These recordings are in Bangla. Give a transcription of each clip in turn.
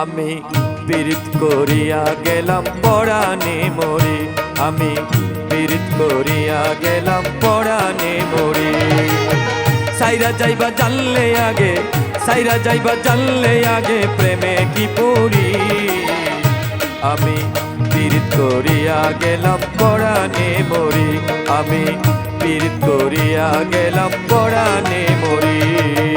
আমি পীড়িত করিয়া গেলাম, পরাণে মরি। আমি পীড়িত করিয়া গেলাম, পরাণে মরি। সাইরা যাইবা জানলে আগে, সাইরা যাইবা জানলে আগে প্রেমে কি পড়ি? আমি পীড়িত করিয়া গেলাম, পরাণে মরি। আমি পীড়িত করিয়া গেলাম, পরাণে মরি।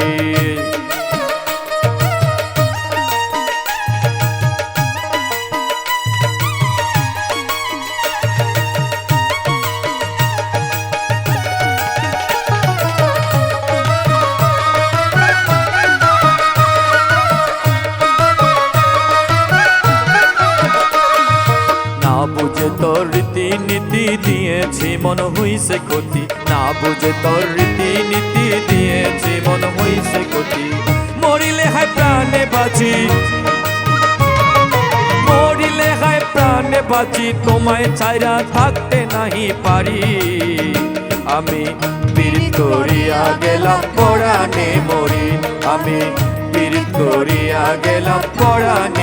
দিয়েছি, মন হইছে ক্ষতি। না বুঝে তোর রীতি নীতি দিয়েছি, মন হইছে ক্ষতি। মরিলে হায় প্রাণে বাঁচি। মরিলে হায় প্রাণে বাঁচি, তোমায় ছাইরা থাকতে নাহি পারি। আমি পীড়িত করিয়া গেলাম, পরাণে মরি। আমি পীড়িত করিয়া গেলাম, পরাণে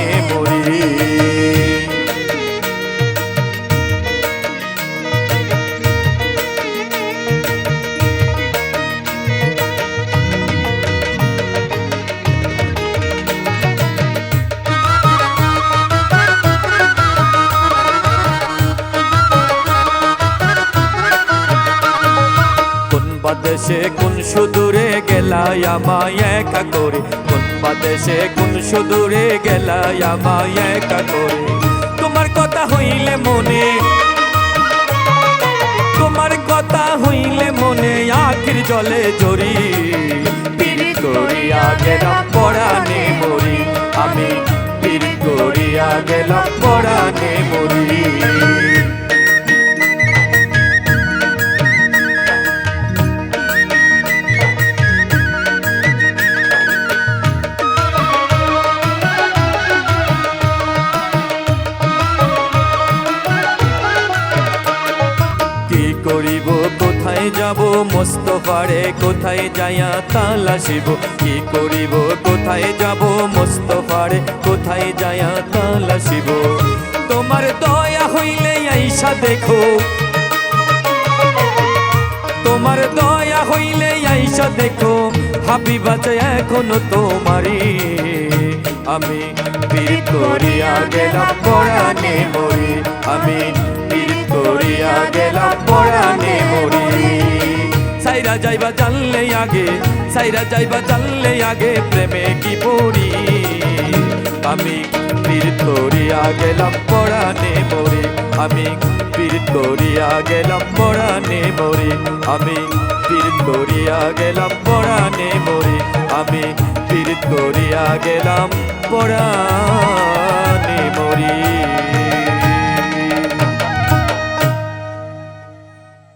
বাদেশে কোন সুদূরে গেলাই আমায় একা করে? কোন বাদেশে কোন সুদূরে গেলাই আমায় একা করে? তোমার কথা হইলে মনে, তোমার কথা হইলে মনে আখির জলে জড়ি। পীড়িত করিয়া গেলাম পরাণে মরি। আমি পীড়িত করিয়া গেলাম করিব, কোথায় যাব মোস্তফারে কোথায় যাইয়া তালাশিব কি করিব, কোথায় যাব মোস্তফারে কোথায় যাইয়া তালাশিব তোমার দয়া হইলে আইসা দেখো। তোমার দয়া হইলে আইসা দেখো। হাবিবা চাই এখনও তোমারি আমি পীড়িত করিয়া গেলাম পরাণে মরি। আমি করিয়া গেলাম পরাণে মরি। সাইরা যাইবা জানলে আগে, সাইরা যাইবা জানলে আগে প্রেমে কি পড়ি? আমি পীড়িত করিয়া গেলাম পরাণে মরি। আমি পীড়িত করিয়া গেলাম পরাণে মরি। আমি পীড়িত করিয়া গেলাম পরাণে মরি। আমি পীড়িত করিয়া গেলাম মরি